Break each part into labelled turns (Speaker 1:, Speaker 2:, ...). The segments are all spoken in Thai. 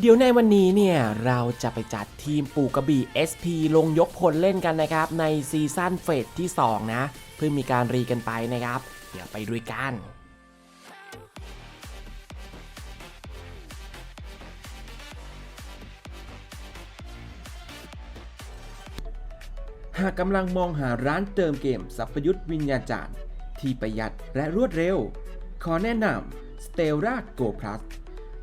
Speaker 1: เดี๋ยวในวันนี้เนี่ย เราจะไปจัดทีมปูกระบี่ SP ลงยกพลเล่นกันนะครับ ในซีซั่นเฟสที่ 2 นะ เพิ่งมีการรีกันไปนะครับ เดี๋ยวไปดูกัน
Speaker 2: หากกำลังมองหาร้านเติมเกมสัพยุทธวิญญาจารย์ ที่ประหยัดและรวดเร็ว ขอแนะนำ Stella Go Plus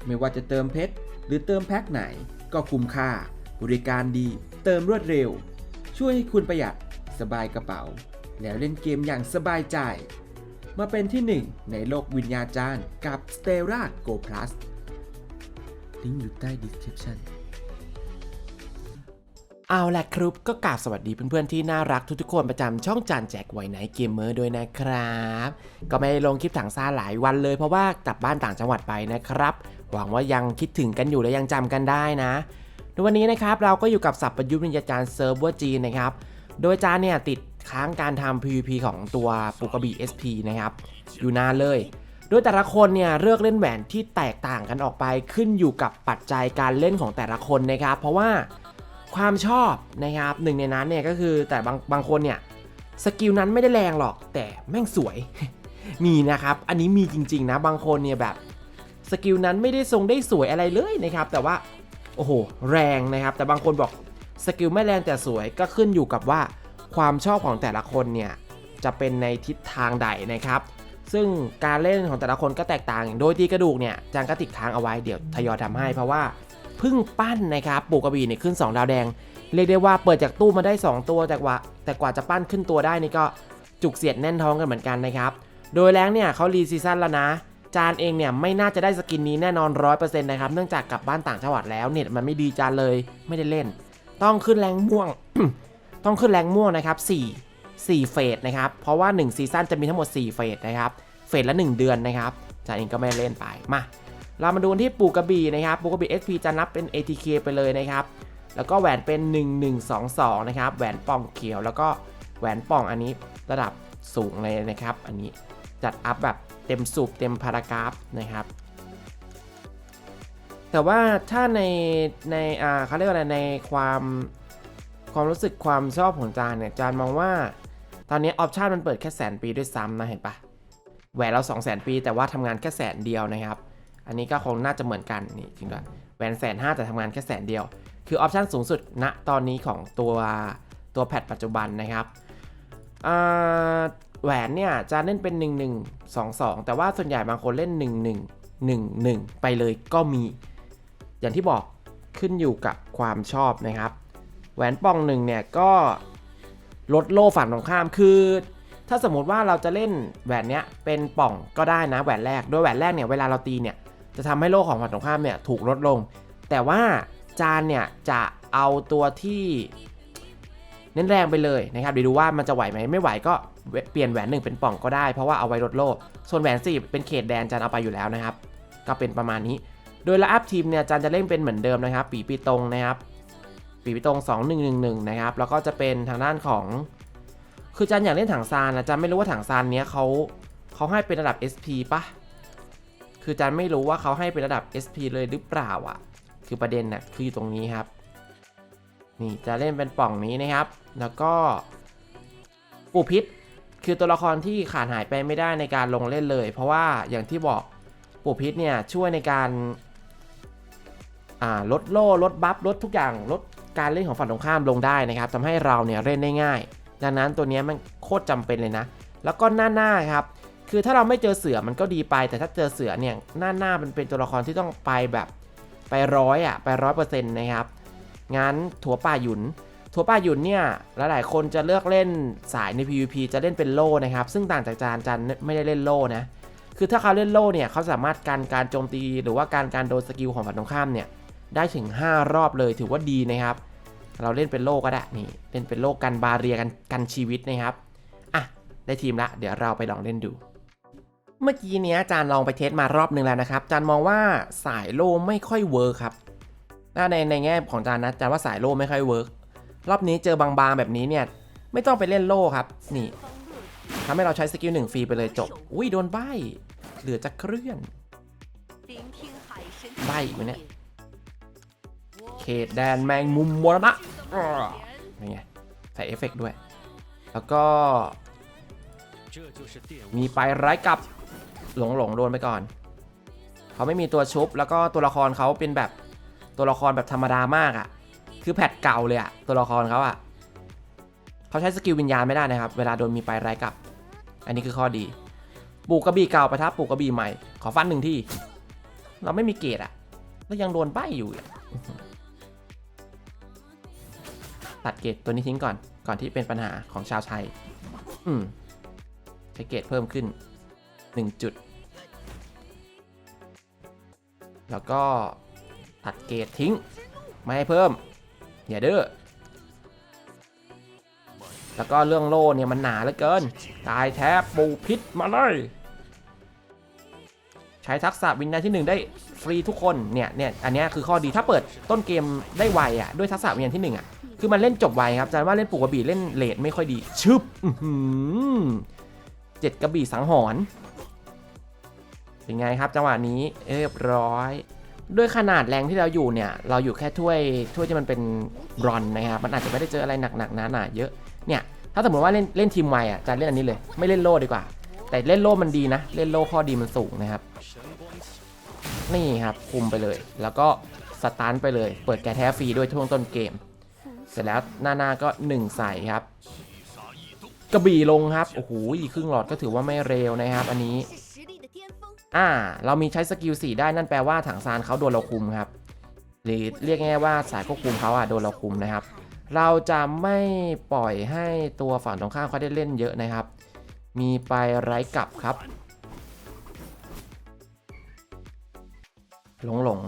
Speaker 2: ไม่ว่าจะเติมเพชร หรือเติมแพ็คไหนก็คุ้มค่า บริการดี เติมรวดเร็ว ช่วยให้คุณประหยัดสบายกระเป๋า แล้วเล่นเกมอย่างสบายใจ มาเป็นที่หนึ่งในโลกวิญญาจารย์กับ s t e r a Go Plus ลิงก์อยู่ใต้ description
Speaker 1: เอาละครับก็กราบสวัสดีเพื่อนๆที่น่ารักทุกๆคนประจำช่องจานแจกไวไนเกมเมอร์ด้วยนะครับ ก็ไม่ลงคลิปถังซ่าหลายวันเลยเพราะว่ากลับบ้านต่างจังหวัดไปนะครับ หวังว่ายังคิดถึงกันอยู่และยังจำกันได้นะในวันนี้นะครับเราก็อยู่กับสับประยุทธ์วิญญาจารย์เซิร์ฟเวอร์จีนนะครับ โดยจานเนี่ยติดค้างการทำ PVP ของตัวปุกระบี SP นะครับอยู่นานเลยโดยแต่ละคนเนี่ยเลือกเล่นแหวนที่แตกต่างกันออกไปขึ้นอยู่กับปัจจัยการเล่นของแต่ละคนนะครับ เพราะว่า ความชอบนะครับหนึ่งในนั้นเนี่ยก็คือแต่บางบางคนเนี่ยสกิลนั้นไม่ได้แรงหรอกแต่แม่งสวย มีนะครับ อันนี้มีจริงๆนะบางคนเนี่ยแบบสกิลนั้นไม่ได้ทรงได้สวยอะไรเลยนะครับ แต่ว่าโอ้โหแรงนะครับ แต่บางคนบอกสกิลไม่แรงแต่สวยก็ขึ้นอยู่กับว่าความชอบของแต่ละคนเนี่ยจะเป็นในทิศทางใดนะครับ ซึ่งการเล่นของแต่ละคนก็แตกต่างโดยตีกระดูกเนี่ยจางก็ติดค้างเอาไว้เดี๋ยวทยอยทำให้เพราะว่า เพิ่งปั้นนะครับปูกระบี่เนี่ยขึ้น 2 ดาวแดง เรียกได้ว่าเปิดจากตู้มาได้ 2 ตัวแต่กว่า แต่กว่าจะปั้นขึ้นตัวได้นี่ก็จุกเสียดแน่นท้องกันเหมือนกันนะครับโดยแรงเนี่ยเขารีซีซั่นแล้วนะ จานเองเนี่ยไม่น่าจะได้สกินนี้แน่นอน 100%นะครับเนื่องจากกลับบ้านต่างจังหวัดแล้วเน็ตมันไม่ดีจานเลยไม่ได้เล่น ต้องขึ้นแรงม่วง ต้องขึ้นแรงม่วงนะครับ4 4 เฟสนะครับ เพราะว่า 1 ซีซั่นจะมีทั้งหมด 4 เฟสนะครับ เฟสละ 1 เดือนนะครับจานเองก็ไม่ได้เล่นไป มา เรามาดูที่ปูกระบี่นะครับปูกระบี่ SP จะนับเป็น ATK ไปเลยนะครับ แล้วก็แหวนเป็น 1122 นะครับ แหวนป่องเขียว แล้วก็แหวนป่องอันนี้ระดับสูงเลยนะครับ อันนี้จัดอัพแบบเต็มสูบเต็มพารากราฟนะครับ แต่ว่าถ้าในในอ่าเขาเรียกว่าอะไรในความความรู้สึกความชอบของจานเนี่ยจานมองว่าตอนนี้ออปชันมันเปิดแค่แสนปีด้วยซ้ำนะเห็นปะแหวนเรา2 0 0 0 0 0 ปี แต่ว่าทำงานแค่แสนเดียวนะครับ อันนี้ก็คงน่าจะเหมือนกันนี่จริงด้วยแหวนแสนห้าแต่ทำงานแค่แสนเดียว คือออปชันสูงสุดณตอนนี้ของตัวตัวแพทปัจจุบันนะครับแหวนเนี่ยจะเล่นเป็น 1 1 2 2 แต่ว่าส่วนใหญ่บางคนเล่น 1 1 1 1 ไปเลยก็มี อย่างที่บอกขึ้นอยู่กับความชอบนะครับ แหวนป่องหนึ่งเนี่ยก็ลดโล่ฝั่งตรงข้ามคือ ถ้าสมมติว่าเราจะเล่นแหวนเนี้ยเป็นป่องก็ได้นะแหวนแรกโดยแหวนแรกเนี่ยเวลาเราตีเนี่ย จะทำให้โล่ของฝั่งตรงข้ามเนี่ยถูกลดลง แต่ว่าจานเนี่ยจะเอาตัวที่เน้นแรงไปเลยนะครับเดี๋ยวดูว่ามันจะไหวไหมไม่ไหวก็เปลี่ยนแหวนหนึ่งเป็นป่องก็ได้เพราะว่าเอาไว้ลดโล่ส่วนแหวนสี่เป็นเขตแดนจานเอาไปอยู่แล้วนะครับ ก็เป็นประมาณนี้ โดยละอัพทีมเนี่ยจานจะเล่นเป็นเหมือนเดิมนะครับ ปีปีตรงนะครับ ปีปีตรง 2111 นะครับ แล้วก็จะเป็นทางด้านของ คือจันอยากเล่นถังซานนะจันไม่รู้ว่าถังซานเนี้ยเขาเขาให้เป็นระดับ SP ปะ คือจันไม่รู้ว่าเขาให้เป็นระดับ SP เลยหรือเปล่าอะ คือประเด็นน่ะคืออยู่ตรงนี้ครับ นี่จะเล่นเป็นป่องนี้นะครับ แล้วก็ปูพิษคือตัวละครที่ขาดหายไปไม่ได้ในการลงเล่นเลย เพราะว่าอย่างที่บอกปู่พิษเนี่ยช่วยในการลดโล่ลดบัฟลดทุกอย่างลดการเล่นของฝั่งตรงข้ามลงได้นะครับทำให้เราเนี่ยเล่นได้ง่าย ดังนั้นตัวนี้มันโคตรจำเป็นเลยนะ แล้วก็หน้าหน้าครับ คือถ้าเราไม่เจอเสือมันก็ดีไป แต่ถ้าเจอเสือเนี่ยหน้าหน้ามันเป็นตัวละครที่ต้องไปแบบไปร้อยอะไปร้อยเปอร์เซ็นต์นะครับงั้นถั่วป่าหยุนถั่วป่าหยุนเนี่ยหลายๆคนจะเลือกเล่นสายใน PVP จะเล่นเป็นโล่นะครับ ซึ่งต่างจากจานจานไม่ได้เล่นโล่นะคือถ้าเขาเล่นโล่เนี่ยเขาสามารถการการโจมตีหรือว่าการการโดนสกิลของฝั่งตรงข้ามเนี่ยได้ถึง 5 รอบเลยถือว่าดีนะครับ เราเล่นเป็นโล่ก็ได้นี่เล่นเป็นโล่กันบาเรียกันกันชีวิตนะครับอะได้ทีมละ เดี๋ยวเราไปลองเล่นดู เมื่อกี้เนี้ยจานลองไปเทสมารอบหนึ่งแล้วนะครับ จานมองว่าสายโล่ไม่ค่อยเวิร์กครับถ้าในในแง่ของจานนะจานว่าสายโล่ไม่ค่อยเวิร์กรอบนี้เจอบางๆแบบนี้เนี่ย ไม่ต้องไปเล่นโล่ครับ นี่ทำให้เราใช้สกิลหนึ่งฟรีไปเลยจบ อุ้ยโดนใบเหลือจะเคลื่อนใบอีกไหมเนี่ยเขตแดนแมงมุมมรณะนี่ไงใส่เอฟเฟกด้วย แล้วก็ มีไปร้ายกับ หลงหลงโดนไปก่อน เขาไม่มีตัวชุบ แล้วก็ตัวละครเขาเป็นแบบตัวละครแบบธรรมดามากอะ่ะ คือแพทเก่าเลยอะ่ะ ตัวละครเขาอะ่ะ เขาใช้สกิลวิญญาณไม่ได้นะครับ เวลาโดนมีไปไร้กลับ อันนี้คือข้อดี ปลูกกระบี่เก่าประทับปลูกกระบี่ใหม่ ขอฟันหนึ่งที่ เราไม่มีเกรดอะ่ะ แล้วยังโดนใบ้อยู่อีกอื้อหือตัดเกรดตัวนี้ทิ้งก่อน ก่อนที่เป็นปัญหาของชาวไทย อืมใช้เกรดเพิ่มขึ้น 1 จุด แล้วก็ตัดเกรดทิ้ง ไม่ให้เพิ่ม อย่าเด้อ แล้วก็เรื่องโล่เนี่ยมันหนาเหลือเกิน ตายแทบปูพิษมาเลยใช้ทักษะวิญญาณที่ 1 ได้ฟรีทุกคนเนี่ยเนี่ยอันนี้คือข้อดีถ้าเปิดต้นเกมได้ไวอะด้วยทักษะวิญญาณที่1อะคือมันเล่นจบไวครับอาจารย์ว่าเล่นปูกระบี่เล่นเลดไม่ค่อยดีชึบหือเจ็ดกระบี่สังหรณ์ เป็นไงครับจังหวะนี้เรียบร้อย ด้วยขนาดแรงที่เราอยู่เนี่ย เราอยู่แค่ถ้วยถ้วยที่มันเป็นบรอนนะครับ มันอาจจะไม่ได้เจออะไรหนักๆหนาๆเยอะเนี่ยถ้าสมมติว่าเล่นเล่นทีมไวอะจะเล่นอันนี้เลย ไม่เล่นโล่ดีกว่า แต่เล่นโล่มันดีนะ เล่นโล่ข้อดีมันสูงนะครับ นี่ครับคุมไปเลย แล้วก็สตาร์ทไปเลย เปิดแกแท้ฟรีด้วยช่วงต้นเกม เสร็จแล้วหน้าหน้าก็1ใส่ครับ กระบี่ลงครับโอ้โหครึ่งหลอดก็ถือว่าไม่เร็วนะครับ อันนี้ อ่า เรามีใช้สกิล4ได้นั่นแปลว่าถังซานเขาโดนเราคุมครับ หรือเรียกง่ายว่าสายควบคุมเขาอะโดนเราคุมนะครับ เราจะไม่ปล่อยให้ตัวฝั่งตรงข้ามเขาได้เล่นเยอะนะครับ มีไปไร้กลับครับ หลงหลง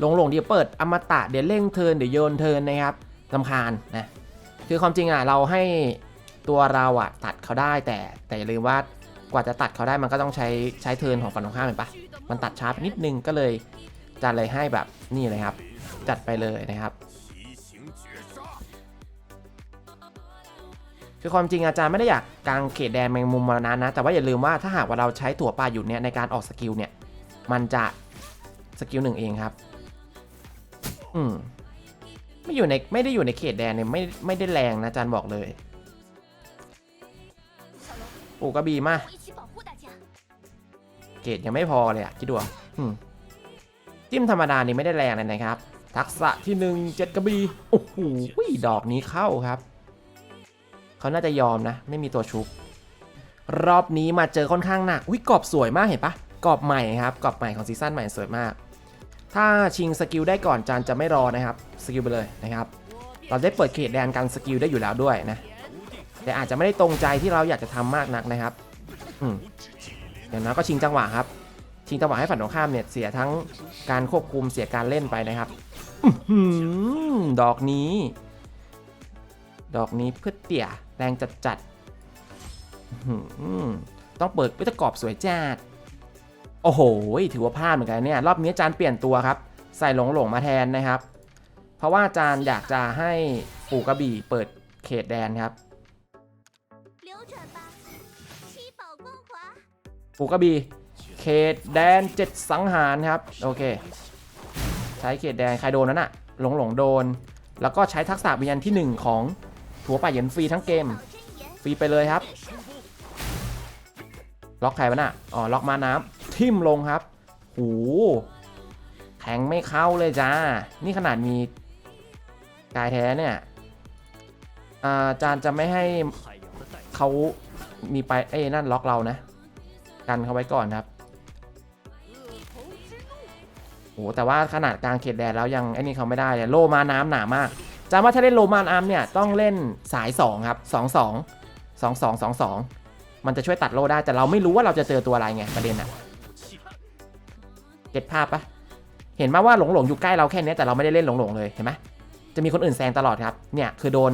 Speaker 1: หลงหลงเดี๋ยวเปิดอมตะเดี๋ยวเร่งเทินเดี๋ยวโยนเทินนะครับลำคาญนะคือความจริงอะเราให้ตัวเราอะตัดเขาได้แต่แต่อย่าลืมว่า กว่าจะตัดเขาได้มันก็ต้องใช้ใช้เทินของฝั่งตรงข้ามเห็ปะมันตัดช้าไปนิดนึงก็เลยจัดเลยให้แบบนี่เลยครับ จัดไปเลยนะครับ คือความจริงอาจารย์ไม่ได้อยากกางเขตแดงแมงมุมมานานนะ แต่ว่าอย่าลืมว่าถ้าหากว่าเราใช้ถั่วปลาอยู่เนี่ยในการออกสกิลเนี่ย มันจะสกิลหนึ่งเองครับ อืมไม่อยู่ในไม่ได้อยู่ในเขตแดงเนี่ยไม่ไม่ได้แรงนะอาจารย์บอกเลยโอ้กระบีมา เกรดยังไม่พอเลยอะคิดดูจิ้มธรรมดานี่ไม่ได้แรงเลยนะครับ ทักษะที่หนึ่งเจ็ดกระบี่โอ้โหดอกนี้เข้าครับ เขาน่าจะยอมนะ ไม่มีตัวชุบ รอบนี้มาเจอค่อนข้างหนักวิกรอบสวยมากเห็นปะกรอบใหม่ครับกรอบใหม่ของซีซั่นใหม่สวยมาก ถ้าชิงสกิลได้ก่อนจานจะไม่รอนะครับสกิลไปเลยนะครับ เราได้เปิดเขตแดนการสกิลได้อยู่แล้วด้วยนะ แต่อาจจะไม่ได้ตรงใจที่เราอยากจะทำมากนักนะครับอืม อย่างนั้นก็ชิงจังหวะครับ ชิงจังหวะให้ฝั่งตรงข้ามเนี่ยเสียทั้งการควบคุมเสียการเล่นไปนะครับหือดอกนี้ ดอกนี้เพื่อเตี่ยแรงจัดจัดหือต้องเปิดวิตกรอบสวยจัดโอ้โห ถือว่าพลาดเหมือนกันเนี่ย รอบนี้จารย์เปลี่ยนตัวครับ ใส่หลงหลงๆมาแทนนะครับ เพราะว่าจารย์อยากจะให้ปู่กระบี่เปิดเขตแดนครับ ฝูกระบีเขตแดน 7 สังหารครับ โอเค ใช้เขตแดนใครโดนนั้นอะหลงหลงโดน แล้วก็ใช้ทักษะวิญญาณที่ 1 ของถั่วป่าเย็นฟรีทั้งเกม ฟรีไปเลยครับ ล็อกใครวะน่ะอ๋อล็อกมาน้ำทิ่มลงครับหูแทงไม่เข้าเลยจ้า นี่ขนาดมีกายแท้เนี่ยอาจารย์จะไม่ให้เขามีไปเอ้นั่นล็อกเรานะ กันเขาไว้ก่อนครับโอ้แต่ว่าขนาดกลางเขตแดนแล้วยังไอ้นี่เขาไม่ได้เลยโลมาน้ำหนามากจำว่าถ้าเล่นโลมาน้ำเนี่ยต้องเล่นสาย 2 ครับ 2 2 2 2 2 2 มันจะช่วยตัดโลได้แต่เราไม่รู้ว่าเราจะเจอตัวอะไรไงประเด็นอะเก็ตภาพปะเห็นมาว่าหลงๆอยู่ใกล้เราแค่นี้แต่เราไม่ได้เล่นหลงๆเลยเห็นไหมจะมีคนอื่นแซงตลอดครับ เนี่ยคือโดน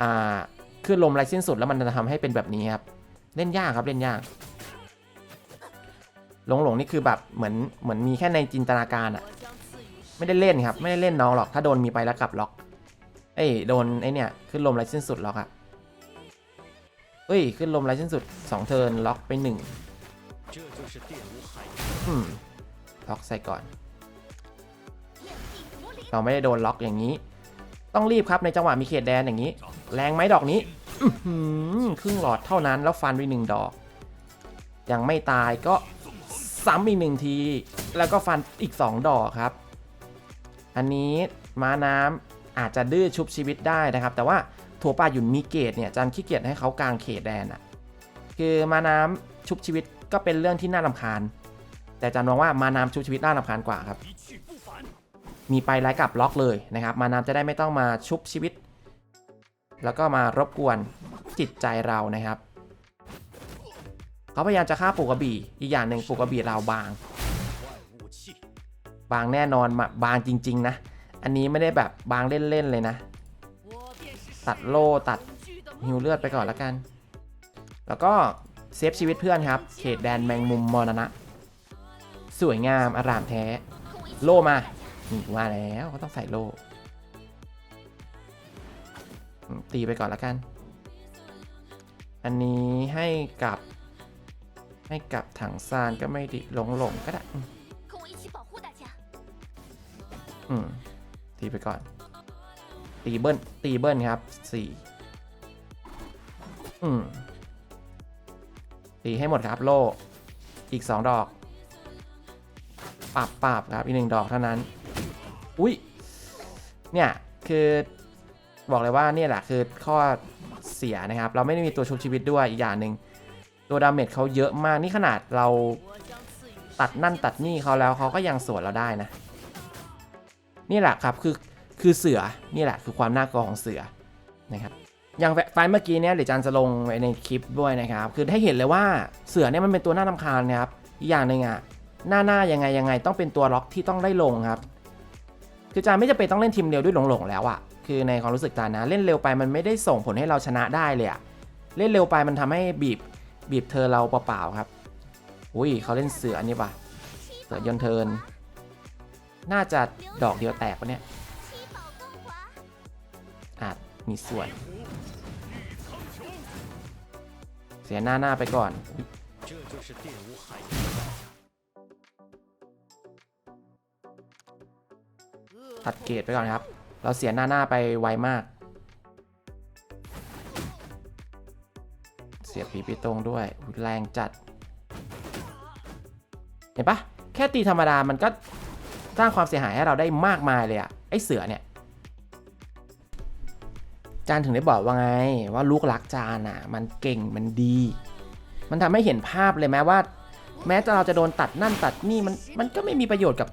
Speaker 1: อ่าขึ้นลมไรสิ้นสุดแล้วมันจะทำให้เป็นแบบนี้ครับ เล่นยากครับเล่นยาก หลงหลงนี่คือแบบเหมือนเหมือนมีแค่ในจินตนาการอะไม่ได้เล่นครับ ไม่ได้เล่นน้องหรอก ถ้าโดนมีไปแล้วกลับล็อก เอ้ยโดนไอเนี่ยขึ้นลมไรสิ้นสุดล็อกอะเอ้ยขึ้นลมไรสิ้นสุด2เทิร์นล็อกไป1อืมล็อกใส่ก่อน เราไม่ได้โดนล็อกอย่างนี้ ต้องรีบครับในจังหวะมีเขตแดนอย่างนี้ แรงไหมดอกนี้ครึ่งหลอดเท่านั้นแล้วฟันไปหนึ่งดอก ยังไม่ตายก็ ซ้ำอีกหนึ่งที แล้วก็ฟันอีก 2 ดอกครับ อันนี้ม้าน้ำอาจจะดื้อชุบชีวิตได้นะครับ แต่ว่าถั่วปลาหยุ่นมีเกตเนี่ยจันขี้เกียจให้เขากลางเขตแดนอะคือม้าน้ำชุบชีวิตก็เป็นเรื่องที่น่ารำคาญ แต่จันมองว่าม้าน้ำชุบชีวิตน่ารำคาญกว่าครับ มีไปไล่กลับล็อกเลยนะครับมาน้ำจะได้ไม่ต้องมาชุบชีวิต แล้วก็มารบกวนจิตใจเรานะครับ เขาพยายามจะฆ่าปูกระบี่ อีกอย่างหนึ่งปูกระบี่เราบาง บางแน่นอนมาบางจริง ๆ นะ อันนี้ไม่ได้แบบบางเล่น ๆ เลยนะ ตัดโล่ตัดฮิวเลือดไปก่อนแล้วกัน แล้วก็เซฟชีวิตเพื่อนครับ เขตแดนแมงมุมมรณะ สวยงามอารามแท้ โล่มานี่ว่าแล้วก็ต้องใส่โล่ตีไปก่อนแล้วกัน อันนี้ให้กับ ให้กับถังซานก็ไม่ดิหลงหลงก็ได้ อืม ตีไปก่อน ตีเบิ้ล ตีเบิ้ลครับสี่อืม ตีให้หมดครับโลอีกสองดอกปรับปรับครับอีกหนึ่งดอกเท่านั้น อุ้ย เนี่ย คือบอกเลยว่าเนี่ยแหละคือข้อเสียนะครับ เราไม่ได้มีตัวชุบชีวิตด้วยอีกอย่างหนึ่ง ตัวดาเมจเขาเยอะมากนี่ขนาดเราตัดนั่นตัดนี่เขาแล้วเขาก็ยังสวนเราได้นะ นี่แหละครับคือคือเสือนี่แหละคือความน่ากลัวของเสือนะครับอย่างไฟเมื่อกี้เนี่ยเดี๋ยวจันจะลงไว้ในคลิปด้วยนะครับ คือให้เห็นเลยว่าเสือเนี่ยมันเป็นตัวหน่ารำคาญนะครับอีกอย่างหนึ่งอะหน้าหน้ายังไงยังไงต้องเป็นตัวล็อกที่ต้องได้ลงครับ คือจานไม่จำเป็นต้องเล่นทีมเร็วด้วยหลงๆแล้วอะคือในความรู้สึกจานนะเล่นเร็วไปมันไม่ได้ส่งผลให้เราชนะได้เลยอะเล่นเร็วไปมันทำให้บีบ บีบเธอเราเปล่าๆครับ อุ้ยเขาเล่นเสืออันนี้ปะเสือยนเทิน น่าจะดอกเดียวแตกปะเนี่ย อาจมีส่วน เสียหน้าหน้าไปก่อน ตัดเกตไปก่อนครับ เราเสียหน้าหน้าไปไวมาก สียผีปีตรงด้วยแรงจัด เห็นปะแค่ตีธรรมดามันก็สร้างความเสียหายให้เราได้มากมายเลยอะไอเสือเนี่ยจานถึงได้บอกว่าไงว่าลูกรักจานอะมันเก่งมันดี มันทำให้เห็นภาพเลยแม้ว่า แม้เราจะโดนตัดนั่นตัดนี่มันมันก็ไม่มีประโยชน์กับ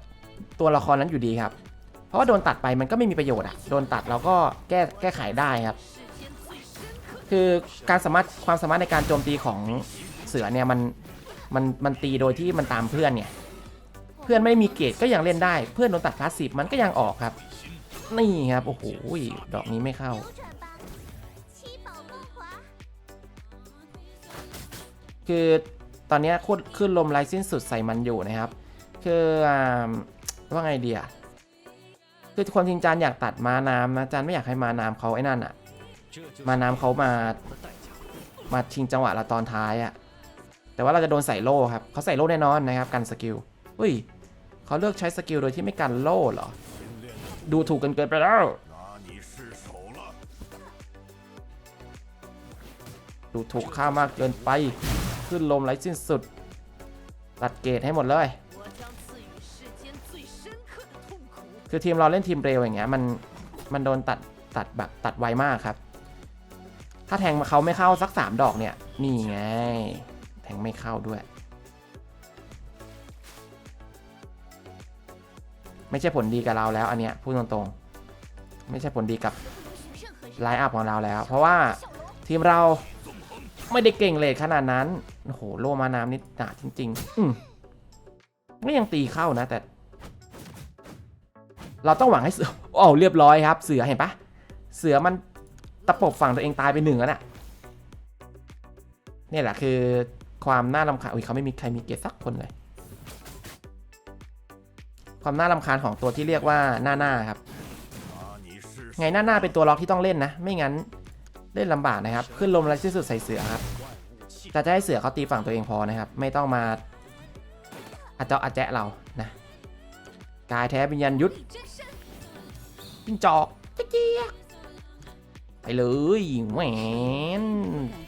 Speaker 1: ตัวละครนั้นอยู่ดีครับ เพราะว่าโดนตัดไปมันก็ไม่มีประโยชน์อะโดนตัดเราก็แก้แก้ไขได้ครับ คือการสามารถความสามารถในการโจมตีของเสือเนี่ยมันมันมันตีโดยที่มันตามเพื่อนเนี่ยเพื่อนไม่มีเกตก็ยังเล่นได้ เพื่อนโดนตัดพลาสซีฟมันก็ยังออกครับ นี่ครับโอ้โหดอกนี้ไม่เข้า คือตอนนี้ขึ้นลมไรสิ้นสุดใส่มันอยู่นะครับ คือว่าไงเดียคือความจริงจานอยากตัดมาน้ำนะจานไม่อยากให้มาน้ำเขาไอ้นั่นอะ มาน้ำเขามา มาชิงจังหวะเราตอนท้ายอะแต่ว่าเราจะโดนใส่โล่ครับเขาใส่โล่แน่นอนนะครับกันสกิลอุ้ยเขาเลือกใช้สกิลโดยที่ไม่กันโล่เหรอ ดูถูกกันเกินไปแล้วดูถูกค่ามากเกินไป ขึ้นลมไร้สิ้นสุด ตัดเกตให้หมดเลย คือทีมเราเล่นทีมเร็วอย่างเงี้ยมันมันโดนตัดตัดแบบตัดไวมากครับ ถ้าแทงมาเขาไม่เข้าสัก 3 ดอกเนี่ย นี่ไง แทงไม่เข้าด้วย ไม่ใช่ผลดีกับเราแล้วอันเนี้ยพูดตรงๆ ไม่ใช่ผลดีกับไลน์อัพของเราแล้ว เพราะว่าทีมเราไม่ได้เก่งเลทขนาดนั้น โอ้โห โลมาน้ำนิดหนาจริงๆไม่ยังตีเข้านะแต่ เราต้องหวังให้เสืออ้าเรียบร้อยครับ เสือเห็นปะเสือมัน ตะปบฝั่งตัวเองตายไปหนึ่งแล้วนะ่ะนี่แหละคือความน่ารำคาญอุ้ยเขาไม่มีใครมีเกียรติสักคนเลย ความน่ารำคาญของตัวที่เรียกว่าหน้าหน้าครับ ไงหน้าหน้าเป็นตัวล็อกที่ต้องเล่นนะ ไม่งั้นเล่นลำบากนะครับ ขึ้นลมอะไรที่สุดใส่เสือครับแต่จะให้เสือเขาตีฝั่งตัวเองพอนะครับ ไม่ต้องมาอาจจะอาจแจะเรานะ กายแท้วิญญาณยุทธจิ้งจอกตะเกียก ไปเลยแหวน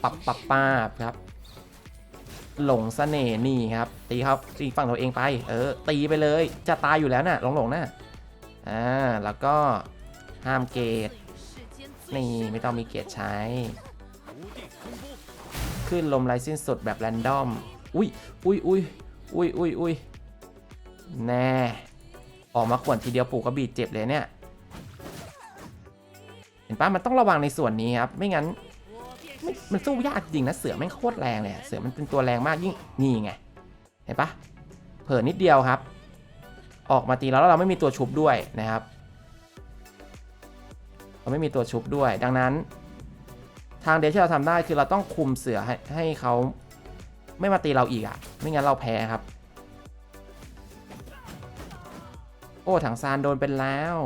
Speaker 1: ปับปับปาบครับ หลงสเสน่ห์นี่ครับ ตีครับตีฝั่งตัวเองไป เออ ตีไปเลย จะตายอยู่แล้วนะ่ะหลงหลงนะ่ะอ่าแล้วก็ห้ามเกตนี่ไม่ต้องมีเกตใช้ ขึ้นลมไรสิ้นสุดแบบแรนดอม อุ้ยอุ้ยอุ้ยอุ้ยอุ้ยอุ้ยแน่ ออกมาขวนทีเดียวปู่ก็บีดเจ็บเลยเนี่ย ห็นปะมันต้องระวังในส่วนนี้ครับ ไม่งั้นมันสู้ยากจริงนะเสือแม่งโคตรแรงเลยเสือมันเป็นตัวแรงมากยิ่งนี่ไงเห็นปะเผลอนิดเดียวครับ ออกมาตีแล้วแล้วเราไม่มีตัวชุบด้วยนะครับ เราไม่มีตัวชุบด้วย ดังนั้น ทางเดียวที่เราทำได้คือเราต้องคุมเสือให้ให้เขาไม่มาตีเราอีกอะไม่งั้นเราแพ้ครับ โอ้ถังซานโดนเป็นแล้ว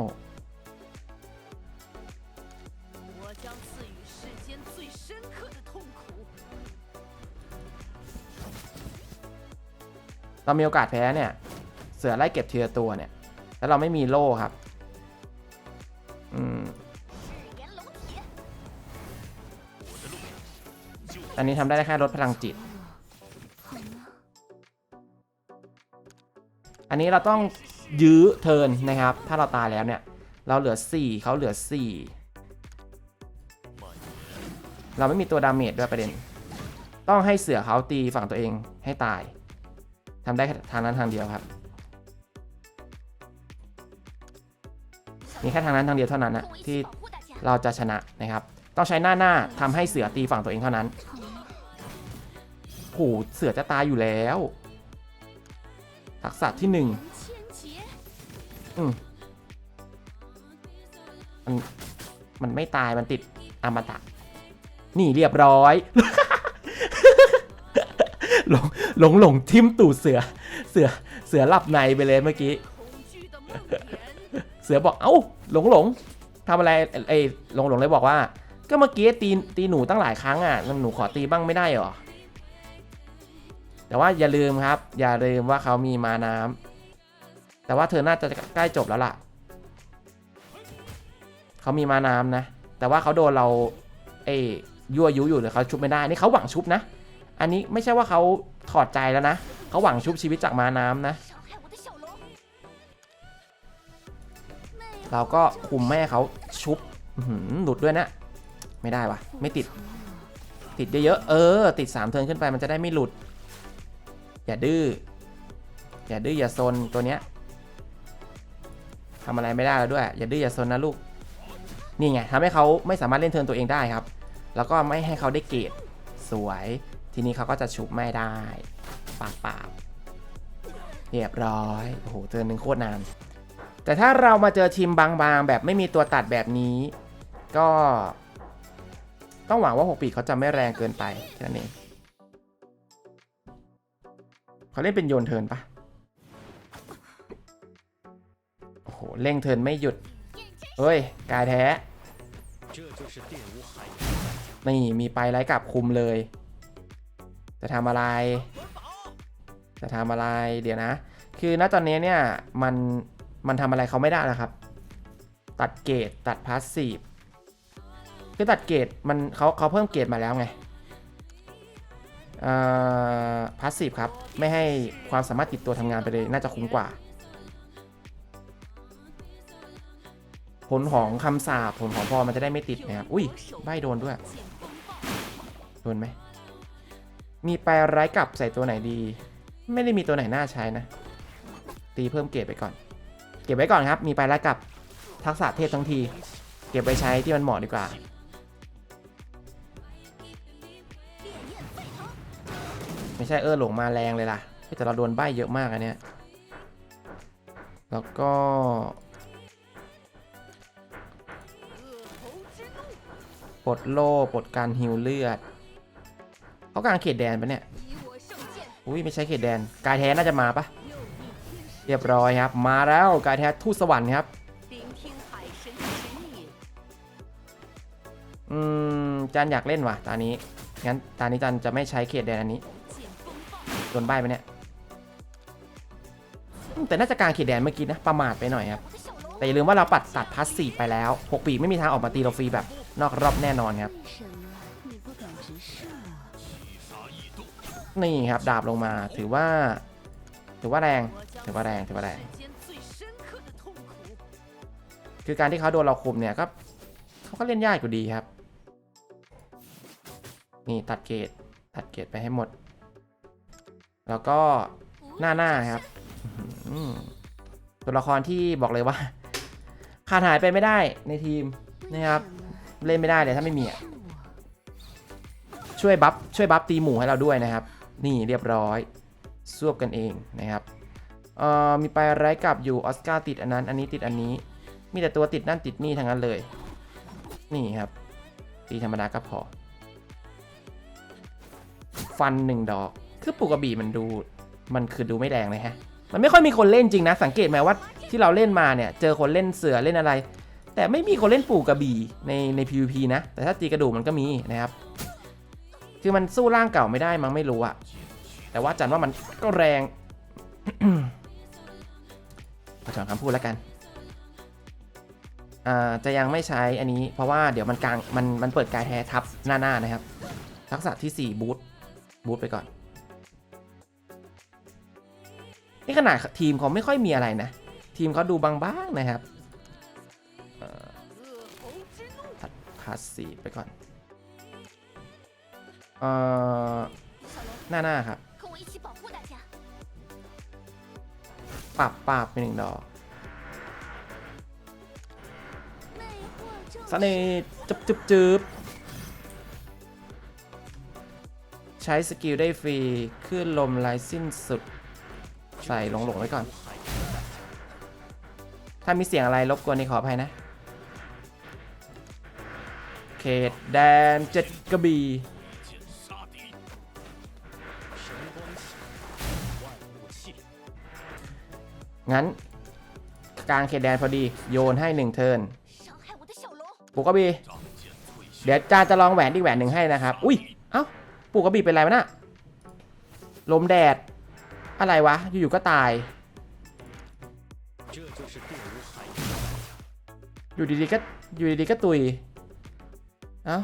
Speaker 1: เรามีโอกาสแพ้เนี่ย เสือไล่เก็บเทียตัวเนี่ย แล้วเราไม่มีโล่ครับอันนี้ทำได้แค่ลดพลังจิต อันนี้เราต้องยื้อเทินนะครับ ถ้าเราตายแล้วเนี่ย เราเหลือ 4 เขาเหลือ 4 เราไม่มีตัวดาเมจด้วยประเด็น ต้องให้เสือเขาตีฝั่งตัวเองให้ตาย ทำได้ทางนั้นทางเดียวครับ มีแค่ทางนั้นทางเดียวเท่านั้นนะที่เราจะชนะนะครับ ต้องใช้หน้าหน้าทำให้เสือตีฝั่งตัวเองเท่านั้นโหเสือจะตายอยู่แล้ว ทักษะที่หนึ่งอืมมันมันไม่ตายมันติดอมตะนี่เรียบร้อยลง หลงหลงทิมตูดเสือ เสือเสือหลับในไปเลยเมื่อกี้ เสือบอกเอ้าหลงหลงทำอะไรไอ้หลงหลงเลยบอกว่า ก็เมื่อกี้ตีตีหนูตั้งหลายครั้งอะหนูขอตีบ้างไม่ได้หรอแต่ว่าอย่าลืมครับ อย่าลืมว่าเขามีมาน้ำ แต่ว่าเธอน่าจะใกล้จบแล้วล่ะ เขามีมาน้ำนะ แต่ว่าเขาโดนเราเอ้ยั่วยุอยู่หรือเขาชุบไม่ได้ นี่เขาหวังชุบนะ อันนี้ไม่ใช่ว่าเขา ถอดใจแล้วนะเขาหวังชุบชีวิตจากมาน้ำนะ เราก็คุมแม่เขาชุบหลุดด้วยนะ ไม่ได้วะไม่ติด ติดเยอะๆเออ ติด 3 เทิร์นขึ้นไปมันจะได้ไม่หลุด อย่าดื้ออย่าดื้ออย่าซนตัวเนี้ยทำอะไรไม่ได้แล้วด้วย อย่าดื้ออย่าซนนะลูกนี่ไงทำให้เขาไม่สามารถเล่นเทิร์นตัวเองได้ครับ แล้วก็ไม่ให้เขาได้เกตสวย ทีนี้เขาก็จะชุบไม่ได้ปากปากเรียบร้อย โอ้โหเจอหนึ่งโคตรนาน แต่ถ้าเรามาเจอทีมบางๆ แบบไม่มีตัวตัดแบบนี้ ก็ ต้องหวังว่า 6 ปีเขาจะไม่แรงเกินไปแค่นี้เขาเล่นเป็นโยนเทินปะโอ้โหเล่งเทินไม่หยุด เฮ้ย กายแท้ นี่มีไปไล่กับคุมเลย จะทำอะไร จะทำอะไรเดี๋ยวนะ คือณตอนนี้เนี่ยมันมันทำอะไรเขาไม่ได้แล้วครับ ตัดเกรดตัดพาสซีฟคือตัดเกรดมันเขาเขาเพิ่มเกรดมาแล้วไงพาสซีฟครับ ไม่ให้ความสามารถติดตัวทำงานไปเลย น่าจะคุ้มกว่า ผลของคำสาบผลของพอมันจะได้ไม่ติดนะครับ อุ้ยใบโดนด้วย โดนไหม มีแปรร้ายกับใส่ตัวไหนดี ไม่ได้มีตัวไหนน่าใช้นะ ตีเพิ่มเก็บไปก่อน เก็บไว้ก่อนครับ มีแปรร้ายกับทักษะเทพทั้งที เก็บไปใช้ที่มันเหมาะดีกว่า ไม่ใช่เออหลงมาแรงเลยล่ะแต่เราโดนใบเยอะมากอันเนี้ยแล้วก็ปลดโล่ปลดการฮิวเลือด เขากางเขตแดนปะเนี่ย อุ้ยไม่ใช่เขตแดน กายแท้น่าจะมาปะเรียบร้อยครับ มาแล้วกายแท้ทูตสวรรค์ครับ อืมจันอยากเล่นว่ะตอนนี้ งั้นตอนนี้จันจะไม่ใช้เขตแดนอันนี้โดนใบไปเนี่ย แต่น่าจะกางเขตแดนเมื่อกี้นะ ประมาทไปหน่อยครับ แต่อย่าลืมว่าเราปัดตัดพัสสี่ไปแล้ว 6 ปีไม่มีทางออกมาตีเราฟรีแบบนอกรอบแน่นอนครับ นี่ครับดาบลงมาถือว่า ถือว่าแรง ถือว่าแรงถือว่าแรง คือการที่เขาโดนเราคุมเนี่ยก็เขาก็เล่นยากอยู่ดีครับ นี่ตัดเกตตัดเกตไปให้หมด แล้วก็หน้าหน้าครับตัวละครที่บอกเลยว่าขาดหายไปไม่ได้ในทีมนะครับ เล่นไม่ได้เลยถ้าไม่มีช่วยบัฟช่วยบัฟตีหมูให้เราด้วยนะครับ นี่เรียบร้อยซวบกันเองนะครับมีไปไร้กลับอยู่ออสการ์ติดอันนั้น อันนี้ติดอันนี้ มีแต่ตัวติดนั่นติดนี่ทั้งนั้นเลย นี่ครับ ตีธรรมดาก็พอ ฟันหนึ่งดอก คือปูกระบี่มันดู มันคือดูไม่แรงเลยฮะ มันไม่ค่อยมีคนเล่นจริงนะ สังเกตไหมว่าที่เราเล่นมาเนี่ย เจอคนเล่นเสือเล่นอะไร แต่ไม่มีคนเล่นปูกระบี่ในใน PVP นะ แต่ถ้าตีกระดูกมันก็มีนะครับ คือมันสู้ร่างเก่าไม่ได้มั้งไม่รู้อะแต่ว่าจันว่ามันก็แรงประจอนคำพูดแล้วกันจะยังไม่ใช้อันนี้ เพราะว่าเดี๋ยวมันกลางมันมันเปิดกายแท้ทับหน้าๆนนะครับ ทักษะที่ 4 บูทบูทไปก่อน นี่ขนาดทีมเขาไม่ค่อยมีอะไรนะ ทีมเขาดูบางๆนะครับทัดคาสสีไปก่อน เอ่อหน้าหน้าครับปับปับไปหนึ่งดอกสเนจุบจุบจุบใช้สกิลได้ฟรีขึ้นลมลายสิ้นสุด ใส่หลงหลงไว้ก่อน ถ้ามีเสียงอะไรรบกวนในขออภัยนะ เขตแดนเจ็ดกระบี่ งั้น กลางเขตแดนพอดีโยนให้หนึ่งเทิร์นปูกระบี เดี๋ยวจ้าจะลองแหวนที่แหวนหนึ่งให้นะครับ อุ้ย เอ้าปูกระบีเป็นไรวะน่ะลมแดด อะไรวะ อยู่ๆก็ตาย อยู่ดีๆก็อยู่ดีๆก็ตุย เอ้า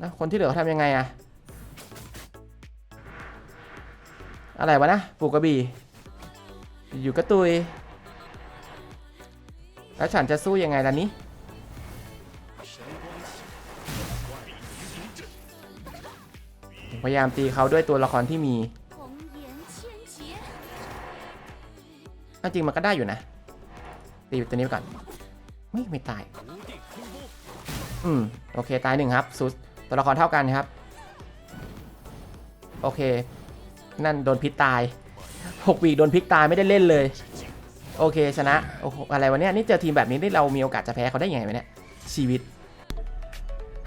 Speaker 1: นะคนที่เหลือเขาทำยังไงอะ อะไรวะนะปูกระบี่อยู่ก็ตุย แล้วฉันจะสู้ยังไงล่ะนี้ พยายามตีเขาด้วยตัวละครที่มีจริงมันก็ได้อยู่นะ ตีตัวนี้ก่อน ไม่ไม่ตาย อืม โอเค ตายหนึ่งครับ สุดตัวละครเท่ากันครับ โอเค นั่นโดนพิษตายหกวีโดนพิษตายไม่ได้เล่นเลย โอเคชนะโอ้โหอะไรวะเนี่ยนี่เจอทีมแบบนี้ที่เรามีโอกาสจะแพ้เขาได้ยังไงวะเนี่ยชีวิต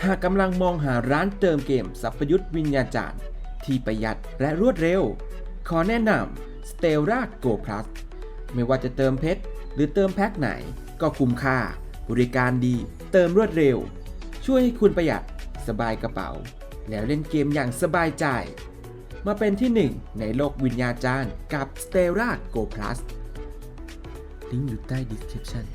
Speaker 2: หากกำลังมองหาร้านเติมเกมสัพยุทธวิญญาจารย์ที่ประหยัดและรวดเร็ว ขอแนะนำ Stella Go Plus ไม่ว่าจะเติมเพชรหรือเติมแพ็คไหน ก็คุ้มค่า บริการดี เติมรวดเร็ว ช่วยให้คุณประหยัดสบายกระเป๋า แล้วเล่นเกมอย่างสบายใจ มาเป็นที่หนึ่งในโลกวิญญาจารย์กับ Stella Go Plus ลิงก์อยู่ใต้ description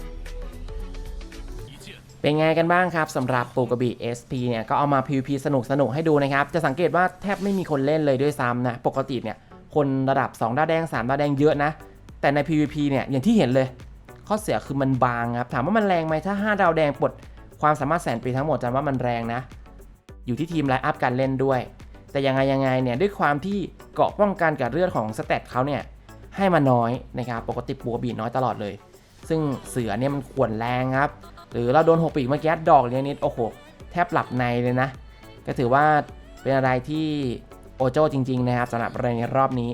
Speaker 1: เป็นไงกันบ้างครับสำหรับปูกระบี่ SP เนี่ยก็เอามา PVP สนุกสนุกให้ดูนะครับ จะสังเกตว่าแทบไม่มีคนเล่นเลยด้วยซ้ำนะ ปกติเนี่ยคนระดับ 2ดาวแดง 3ดาวแดงเยอะนะ แต่ใน PVP เนี่ยอย่างที่เห็นเลย ข้อเสียคือมันบางครับ ถามว่ามันแรงไหมถ้า 5 ดาวแดงปลดความสามารถแสนปีทั้งหมดจันว่ามันแรงนะ อยู่ที่ทีมไลน์อัพการเล่นด้วย แต่ยังไงยังไงเนี่ยด้วยความที่เกาะป้องกันกับเลือดของสเตตเขาเนี่ยให้มาน้อยนะครับปกติปูกระบี่น้อยตลอดเลย ซึ่งเสือเนี่ยมันขวนแรงครับ หรือเราโดนหกปีกเมื่อกี้ดอกเนี้ยนิดโอ้โหแทบหลับในเลยนะ ก็ถือว่าเป็นอะไรที่โอโจจริง ๆ นะครับสำหรับในรอบนี้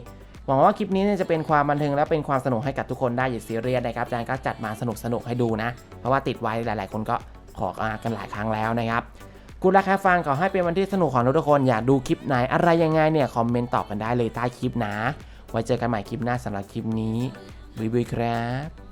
Speaker 1: หวังว่าคลิปนี้จะเป็นความบันเทิงและเป็นความสนุกให้กับทุกคนได้อย่าซีเรียสนะครับอาจารย์ก็จัดมาสนุกๆให้ดูนะ เพราะว่าติดไว้หลาย ๆ คนก็ขอกันหลายครั้งแล้วนะครับ กูรักแค่ฟังขอให้เป็นวันที่สนุกของทุกคนอยากดูคลิปไหนอะไรยังไงเนี่ยคอมเมนต์ตอบกันได้เลยใต้คลิปนะ ไว้เจอกันใหม่คลิปหน้าสำหรับคลิปนี้บ๊ายบายครับ